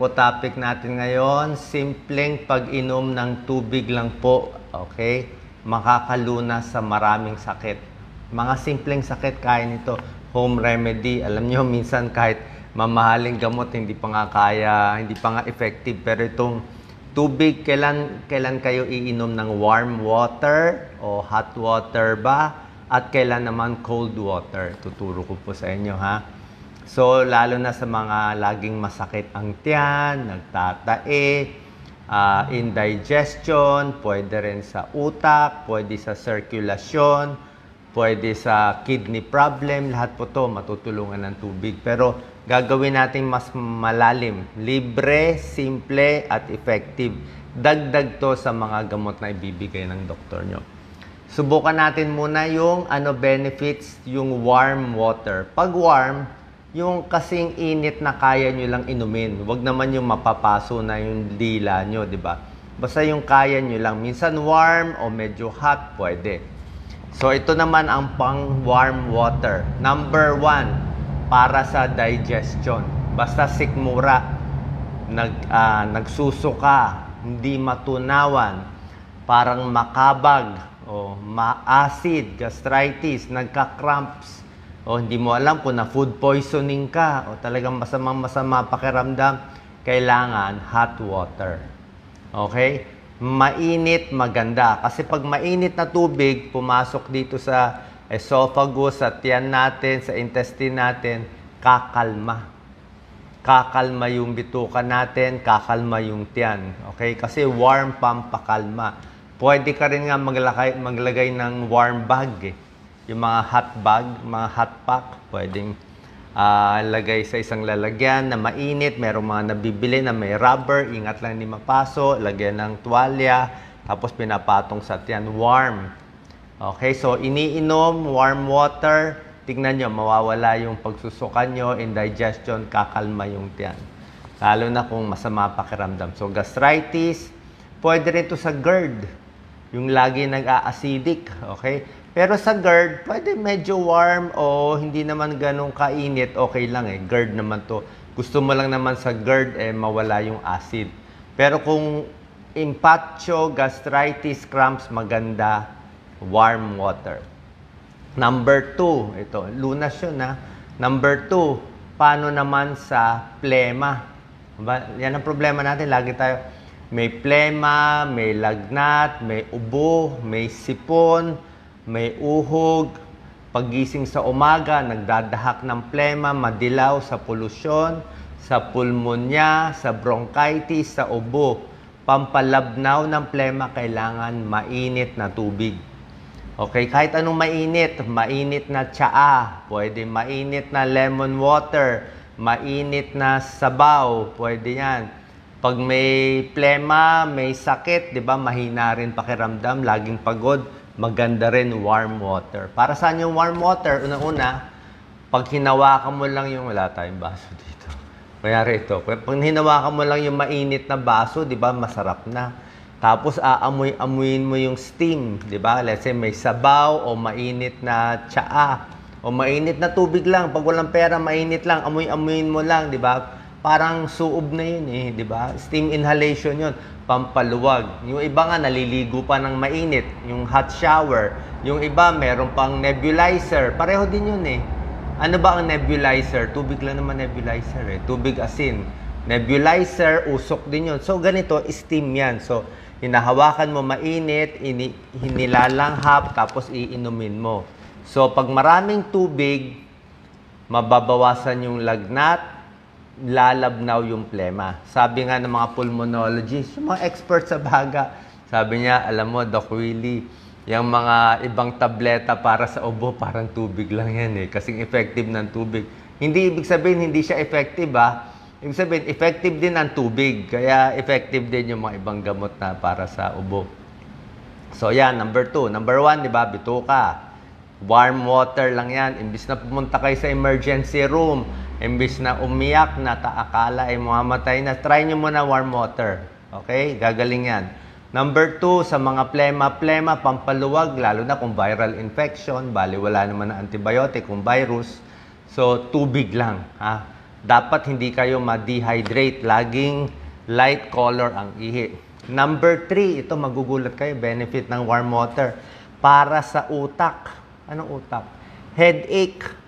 Po topic natin ngayon, simpleng pag-inom ng tubig lang po, okay? Makakaluna sa maraming sakit. Mga simpleng sakit kaya nito, home remedy. Alam nyo, minsan kahit mamahaling gamot, hindi pa nga kaya, hindi pa nga effective. Pero itong tubig, kailan, kailan kayo iinom ng warm water o hot water ba? At kailan naman cold water? Tuturo ko po sa inyo, ha? So, lalo na sa mga laging masakit ang tiyan, nagtatae, ah, indigestion, pwede rin sa utak, pwede sa circulation, pwede sa kidney problem, lahat po to matutulungan ng tubig. Pero gagawin natin mas malalim, libre, simple, at effective. Dagdag to sa mga gamot na ibibigay ng doktor nyo. Subukan natin muna yung ano benefits, yung warm water. Pag warm, yung kasing init na kaya nyo lang inumin. Huwag naman yung mapapaso na yung dila nyo, di ba? Basta yung kaya nyo lang. Minsan warm o medyo hot, pwede. So, ito naman ang pang warm water. Number one, para sa digestion. Basta sikmura, nag, ah, nagsusuka, hindi matunawan, parang makabag, o ma-acid, gastritis, nagka-cramps, o hindi mo alam kung na food poisoning ka, o talagang masamang masama pakiramdam, kailangan hot water. Okay? Mainit, maganda. Kasi pag mainit na tubig, pumasok dito sa esophagus, sa tiyan natin, sa intestine natin, kakalma. Kakalma yung bituka natin, kakalma yung tiyan. Okay? Kasi warm pampakalma. Pwede ka rin nga maglagay, maglagay ng warm bag eh. Yung mga hot bag, mga hot pack, pwedeng ah, lagay sa isang lalagyan na mainit. Merong mga nabibili na may rubber, ingat lang hindi mapaso, lagyan ng tuwalya, tapos pinapatong sa tiyan, warm. Okay, so iniinom, warm water, tignan nyo, mawawala yung pagsusukan nyo, indigestion, kakalma yung tiyan. Lalo na kung masama pakiramdam. So gastritis, pwede rin to sa GERD, yung lagi nag-a-acidic, okay? Pero sa GERD, pwede medyo warm o hindi naman ganun kainit, okay lang eh. GERD naman to. Gusto mo lang naman sa GERD eh mawala yung acid. Pero kung impatcho, gastritis, cramps, maganda, warm water. Number two, ito, lunas yun ha. Number two, paano naman sa plema? Yan ang problema natin. Lagi tayo, may plema, may lagnat, may ubo, may sipon, may uhog. Pagising sa umaga, nagdadahak ng plema, madilaw sa polusyon, sa pulmonya, sa bronchitis, sa ubo. Pampalabnaw ng plema, kailangan mainit na tubig. Okay, kahit anong mainit, mainit na tsaa, pwede mainit na lemon water, mainit na sabaw, pwede yan. Pag may plema, may sakit, di ba, mahina rin pakiramdam, laging pagod, maganda rin warm water. Para saan yung warm water? Una-una, pag hinawakan mo lang yung, wala tayong baso dito. Mayari ito, pag hinawakan mo lang yung mainit na baso, di ba, masarap na. Tapos aamoy-amuyin mo yung steam, 'di ba? Let's say may sabaw o mainit na tsaa o mainit na tubig lang. Pag walang pera, mainit lang, amoy-amuyin mo lang, 'di ba? Parang suob na 'yun eh, 'di ba? Steam inhalation 'yun, pampaluwag. Yung iba nga naliligo pa ng mainit, yung hot shower. Yung iba meron pang nebulizer. Pareho din 'yun eh. Ano ba ang nebulizer? Tubig lang naman nebulizer eh. Tubig asin. Nebulizer, usok din 'yun. So ganito, steam 'yan. So hinahawakan mo mainit, ini, hinilalanghap, tapos iinumin mo. So, pag maraming tubig, mababawasan yung lagnat, lalabnaw yung plema. Sabi nga ng mga pulmonologists, yung mga experts sa baga, sabi niya, alam mo, Doc Willie, yung mga ibang tableta para sa ubo, parang tubig lang yan eh. Kasing effective ng tubig. Hindi ibig sabihin, hindi siya effective ah. Ibig sabihin, effective din ang tubig. Kaya effective din yung mga ibang gamot na para sa ubo. So yan, number two. Number one, di ba, bituka. Warm water lang yan. Imbis na pumunta kayo sa emergency room, imbis na umiyak na taakala ay mamamatay na, try nyo muna warm water. Okay? Gagaling yan. Number two, sa mga plema-plema, pampaluwag, lalo na kung viral infection, bali wala naman na antibiotic kung virus. So, tubig lang. Ha? dapat hindi kayo ma-dehydrate. Laging light color ang ihi. Number three, ito magugulat kayo, benefit ng warm water. Para sa utak. Anong utak? Headache.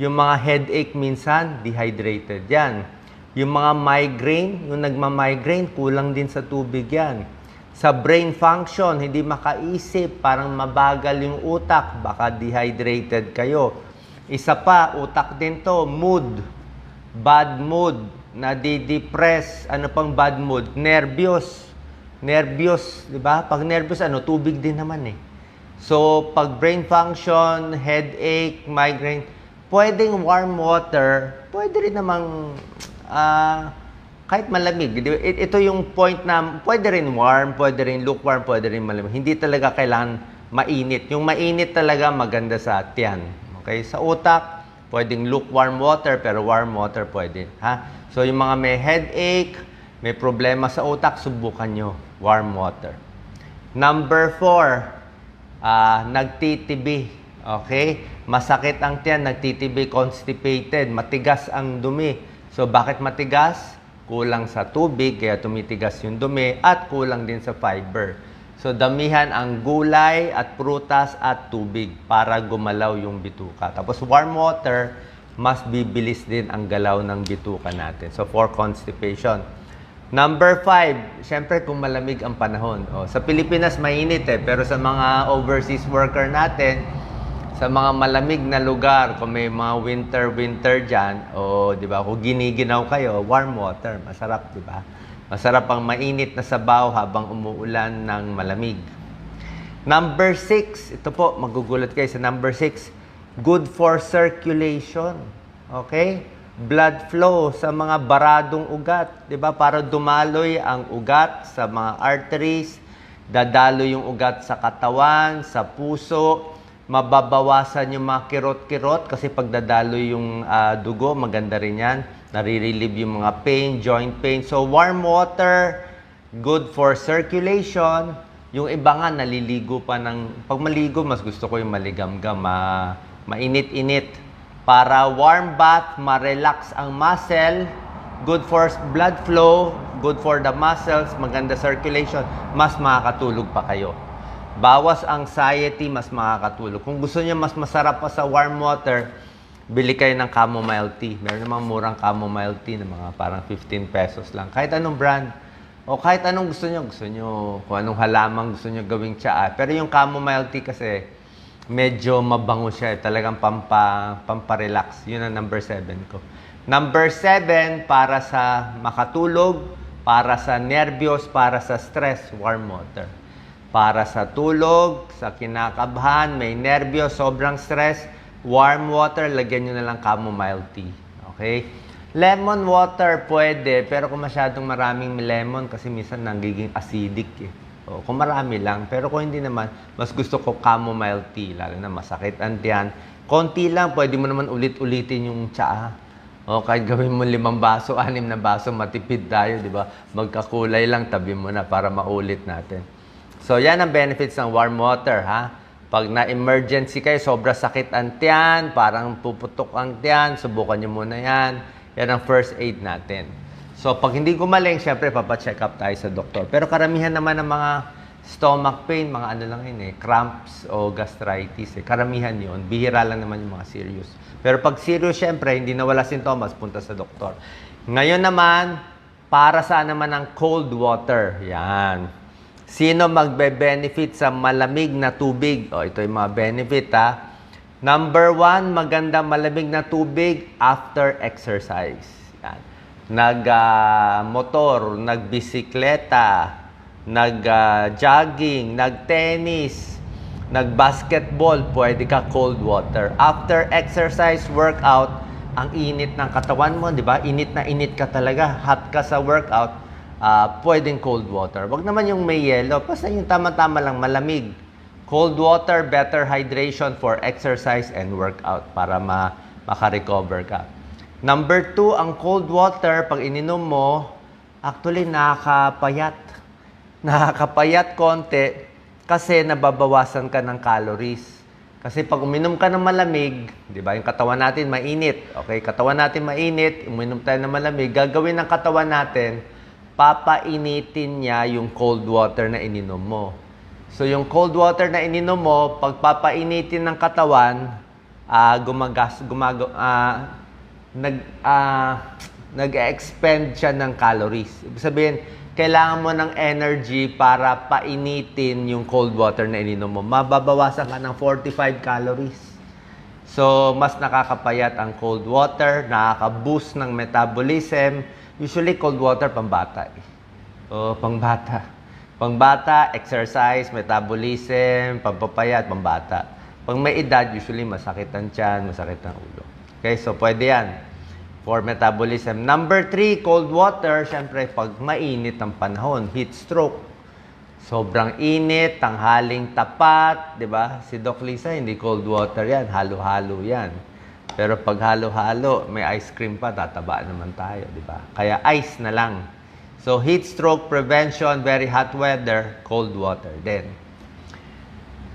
Yung mga headache minsan, dehydrated yan. Yung mga migraine, yung nagma-migraine, kulang din sa tubig yan. Sa brain function, hindi makaisip, parang mabagal yung utak, baka dehydrated kayo. Isa pa, utak din to, mood. Bad mood, nadi-depress, ano pang bad mood? Nervyos. Nervyos, di ba? Pag nervyos, ano, tubig din naman eh. So, pag brain function, headache, migraine, pwedeng warm water, pwede rin namang ah, kahit malamig. Ito yung point na pwede rin warm, pwede rin lukewarm, pwede rin malamig. Hindi talaga kailangan mainit. Yung mainit talaga maganda sa tiyan. Okay? Sa utak, pwedeng lukewarm water, pero warm water pwede. Ha? So, yung mga may headache, may problema sa utak, subukan nyo warm water. Number four, ah, nagtitibi. Okay? Masakit ang tiyan, nagtitibi, constipated, matigas ang dumi. So, bakit matigas? Kulang sa tubig, kaya tumitigas yung dumi, at kulang din sa fiber. So, damihan ang gulay at prutas at tubig para gumalaw yung bituka. Tapos, warm water, mas bibilis din ang galaw ng bituka natin. So, for constipation. Number five, syempre kung malamig ang panahon. O, sa Pilipinas mainit eh, pero sa mga overseas worker natin, sa mga malamig na lugar, kung may mga winter-winter dyan, o di ba, kung giniginaw kayo, warm water, masarap, di ba? Masarap ang mainit na sabaw habang umuulan ng malamig. Number six, ito po, magugulat kayo sa number six, good for circulation. Okay? Blood flow sa mga baradong ugat. Di ba? Para dumaloy ang ugat sa mga arteries, dadalo yung ugat sa katawan, sa puso, mababawasan yung mga kirot-kirot kasi pag dadalo yung ah, dugo, maganda rin yan. Nare-relieve yung mga pain, joint pain. So, warm water, good for circulation. Yung iba nga, naliligo pa ng... Pag maligo, mas gusto ko yung maligamgam, ma, mainit-init. Para warm bath, ma-relax ang muscle, good for blood flow, good for the muscles, maganda circulation, mas makakatulog pa kayo. Bawas anxiety, mas makakatulog. Kung gusto niyo mas masarap pa sa warm water, bili kayo ng chamomile tea. Meron namang murang chamomile tea na mga parang 15 pesos lang. Kahit anong brand. O kahit anong gusto niyo. Gusto niyo kung anong halaman gusto niyo gawing tsaa. Pero yung chamomile tea kasi, medyo mabango siya. eh. Talagang pampa, pamparelax. Yun ang number 7 ko. Number 7, para sa makatulog, para sa nervyos, para sa stress, warm water. Para sa tulog, sa kinakabahan, may nervyos, sobrang stress, warm water, lagyan nyo na lang chamomile tea. Okay? Lemon water pwede, pero kung masyadong maraming lemon, kasi minsan nagiging acidic eh. O, kung marami lang. Pero kung hindi naman, mas gusto ko chamomile tea, lalo na masakit ang tiyan. Konti lang, pwede mo naman ulit-ulitin yung tsaa. O kahit gawin mo limang baso, anim na baso, matipid tayo, di ba? Magkakulay lang, tabi mo na para maulit natin. So, yan ang benefits ng warm water, ha? Pag na-emergency kayo, sobra sakit ang tiyan, parang puputok ang tiyan, subukan nyo muna yan. Yan ang first aid natin. So, pag hindi gumaling, syempre, papacheck up tayo sa doktor. Pero karamihan naman ng mga stomach pain, mga ano lang yun eh, cramps o gastritis eh. Karamihan yun. Bihira lang naman yung mga serious. Pero pag serious, syempre, hindi na wala sintomas, punta sa doktor. Ngayon naman, para saan naman ang cold water? Yan. Sino magbe-benefit sa malamig na tubig? O, ito yung mga benefit ha. Number one, maganda malamig na tubig after exercise. Yan. Nag-motor, nagbisikleta, nag-jogging, nag-tennis, nag-basketball, pwede ka cold water. After exercise, workout, ang init ng katawan mo, di ba? Init na init ka talaga. Hot ka sa workout, ah, pwedeng cold water. Wag naman yung may yelo, basta yung tama-tama lang, malamig. Cold water, better hydration for exercise and workout para ma makarecover ka. Number two, ang cold water, pag ininom mo, actually nakakapayat. Nakakapayat konti kasi nababawasan ka ng calories. Kasi pag uminom ka ng malamig, di ba, yung katawan natin mainit. Okay, katawan natin mainit, uminom tayo ng malamig, gagawin ng katawan natin, papainitin niya yung cold water na ininom mo. So yung cold water na ininom mo, pag papainitin ng katawan, ah gumagas, gumago, ah, nag, ah, nag-expend siya ng calories. Ibig sabihin, kailangan mo ng energy para painitin yung cold water na ininom mo. Mababawasan ka ng 45 calories. So, mas nakakapayat ang cold water, nakaka-boost ng metabolism. Usually, cold water pambata. Eh. O, pangbata. Pangbata, exercise, metabolism, pampapayat, pambata. Pag may edad, usually masakit ang tiyan, masakit ang ulo. Okay, so pwede yan for metabolism. Number three, cold water. Siyempre, pag mainit ang panahon, heat stroke. Sobrang init, tanghaling tapat, di ba? Si Doc Lisa, hindi cold water yan, halo-halo yan. Pero pag halo-halo, may ice cream pa, tataba naman tayo, di ba? Kaya ice na lang. So, heat stroke prevention, very hot weather, cold water din.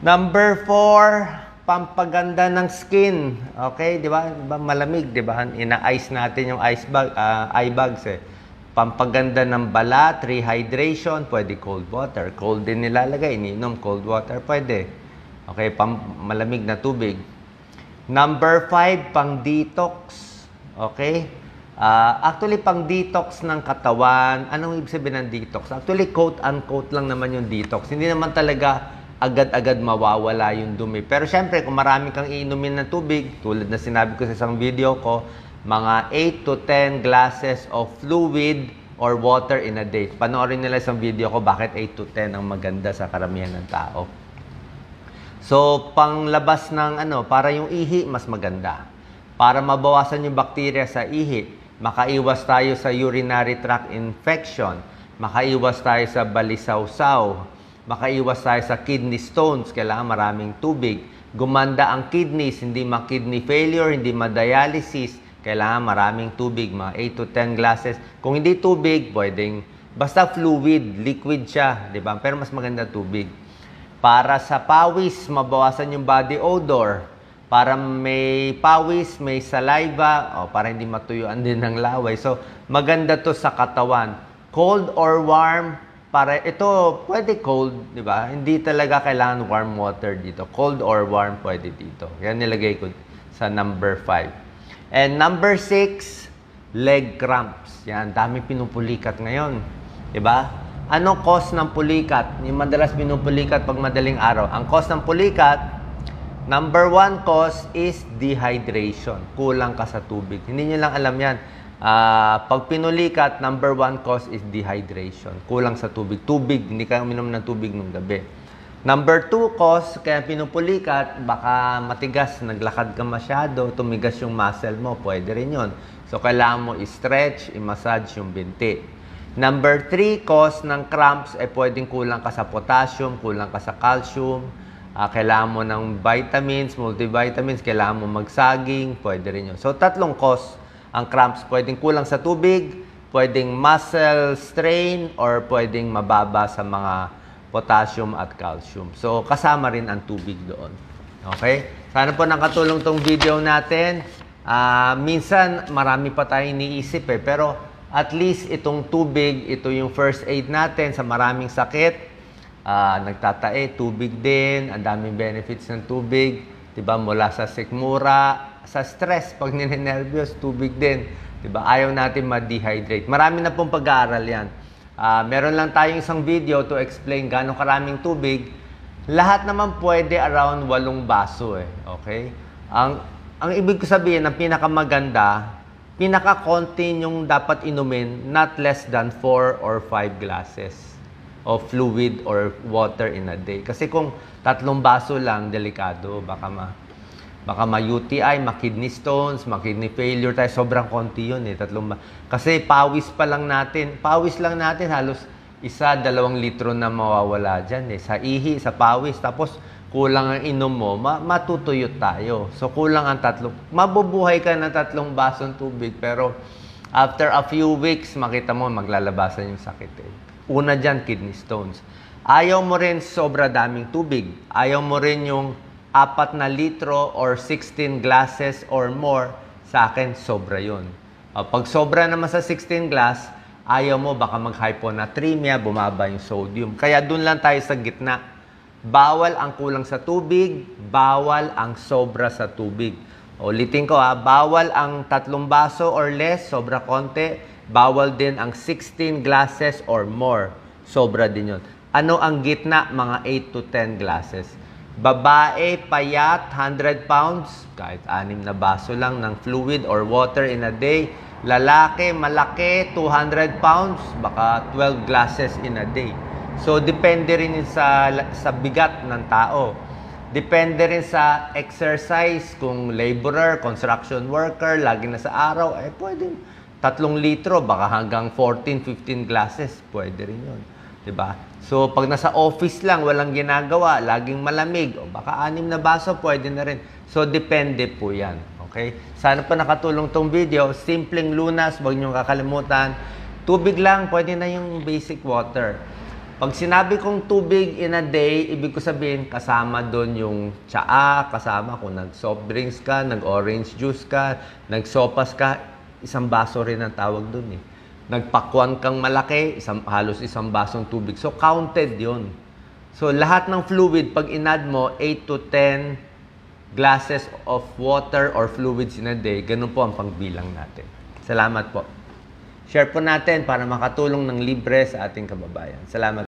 Number four, pampaganda ng skin. Okay, di ba? Di ba malamig, di ba? Ina-ice natin yung ice bag, ah, eye bags eh. Pampaganda ng balat, rehydration, pwede cold water. Cold din nilalagay, ininom cold water, pwede. Okay, pam malamig na tubig. Number five, pang detox. Okay? Ah, actually, pang detox ng katawan. Anong ibig sabihin ng detox? Actually, quote-unquote lang naman yung detox. Hindi naman talaga agad-agad mawawala yung dumi. Pero syempre, kung marami kang iinumin ng tubig, tulad na sinabi ko sa isang video ko, mga 8 to 10 glasses of fluid or water in a day. Panoorin nila isang video ko, bakit 8 to 10 ang maganda sa karamihan ng tao. So, panglabas ng ano, para yung ihi, mas maganda. Para mabawasan yung bakterya sa ihi, makaiwas tayo sa urinary tract infection, makaiwas tayo sa balisawsaw, makaiwas tayo sa kidney stones, kailangan maraming tubig. Gumanda ang kidneys, hindi ma-kidney failure, hindi ma-dialysis, kailangan maraming tubig, mga 8 to 10 glasses. Kung hindi tubig, pwedeng, basta fluid, liquid siya, di ba? Pero mas maganda tubig. Para sa pawis, mabawasan yung body odor. Para may pawis, may saliva, o para hindi matuyuan din ng laway. So, maganda to sa katawan. Cold or warm, para ito, pwede cold, di ba? Hindi talaga kailangan warm water dito. Cold or warm, pwede dito. Yan nilagay ko sa number 5. And number 6, leg cramps. Yan, dami pinupulikat ngayon. Di ba? Ano cause ng pulikat? Yung madalas pinupulikat pag madaling araw. Ang cause ng pulikat, number one cause is dehydration. Kulang ka sa tubig. Hindi nyo lang alam yan. Ah, pag pinulikat, number one cause is dehydration. Kulang sa tubig. Tubig, hindi ka uminom ng tubig nung gabi. Number two cause, kaya pinupulikat, baka matigas, naglakad ka masyado, tumigas yung muscle mo, pwede rin yon. So, kailangan mo i-stretch, i-massage yung binti. Number three cause ng cramps, eh pwedeng kulang ka sa potassium, kulang ka sa calcium, ah, kailangan mo ng vitamins, multivitamins, kailangan mo magsaging, pwede rin yun. So, tatlong cause ang cramps. Pwedeng kulang sa tubig, pwedeng muscle strain, or pwedeng mababa sa mga potassium at calcium. So, kasama rin ang tubig doon. Okay? Sana po nakatulong tong video natin. Ah, minsan, marami pa tayong iniisip eh. Pero, at least itong tubig, ito yung first aid natin sa maraming sakit. Ah, nagtatae, tubig din. Ang daming benefits ng tubig. 'Di ba Mula sa sikmura, sa stress, pag ninenervyos, tubig din. 'Di ba Ayaw natin ma-dehydrate. Marami na pong pag-aaral yan. Ah, meron lang tayong isang video to explain gaano karaming tubig. Lahat naman pwede around walong baso eh. Okay? Ang, ang ibig ko sabihin, ang pinakamaganda, pinaka-konti yung dapat inumin, not less than 4 or 5 glasses of fluid or water in a day. Kasi kung tatlong baso lang, delikado. Baka ma baka ma-UTI, ma-kidney stones, ma-kidney failure tayo. Sobrang konti yun eh. Tatlong ba- Kasi pawis pa lang natin. Pawis lang natin halos isa, dalawang litro na mawawala dyan eh. Sa ihi, sa pawis. Tapos kulang ang inom mo, ma- matutuyot tayo. So kulang ang tatlong. Mabubuhay ka ng tatlong basong tubig. Pero after a few weeks, makita mo maglalabasan yung sakit eh. Una dyan, kidney stones. Ayaw mo rin sobra daming tubig. Ayaw mo rin yung apat na litro or 16 glasses or more, sa akin, sobra yun. Pag sobra naman sa 16 glass, ayaw mo, baka mag-hyponatremia, bumaba yung sodium. Kaya dun lang tayo sa gitna. Bawal ang kulang sa tubig, bawal ang sobra sa tubig. Ulitin ko ha, bawal ang tatlong baso or less, sobra konti. Bawal din ang 16 glasses or more, sobra din yun. Ano ang gitna? Mga 8 to 10 glasses. Babae, payat, 100 pounds, kahit anim na baso lang ng fluid or water in a day. Lalaki, malaki, 200 pounds, baka 12 glasses in a day. So, depende rin sa, sa bigat ng tao. Depende rin sa exercise, kung laborer, construction worker, lagi na sa araw, eh pwede. Tatlong litro, baka hanggang 14, 15 glasses, pwede rin yun. ba? So, pag nasa office lang, walang ginagawa, laging malamig, o baka anim na baso, pwede na rin. So, depende po yan. Okay? Sana pa nakatulong tong video. Simpleng lunas, huwag niyong kakalimutan. Tubig lang, pwede na yung basic water. Pag sinabi kong tubig in a day, ibig ko sabihin, kasama doon yung tsaa, kasama kung nag-soft drinks ka, nag-orange juice ka, nag-sopas ka, isang baso rin ang tawag doon eh. Nagpakwan kang malaki, isang, halos isang basong tubig. So, counted yon. So, lahat ng fluid, pag inad mo, 8 to 10 glasses of water or fluids in a day, ganun po ang pangbilang natin. Salamat po. Share po natin para makatulong ng libre sa ating kababayan. Salamat.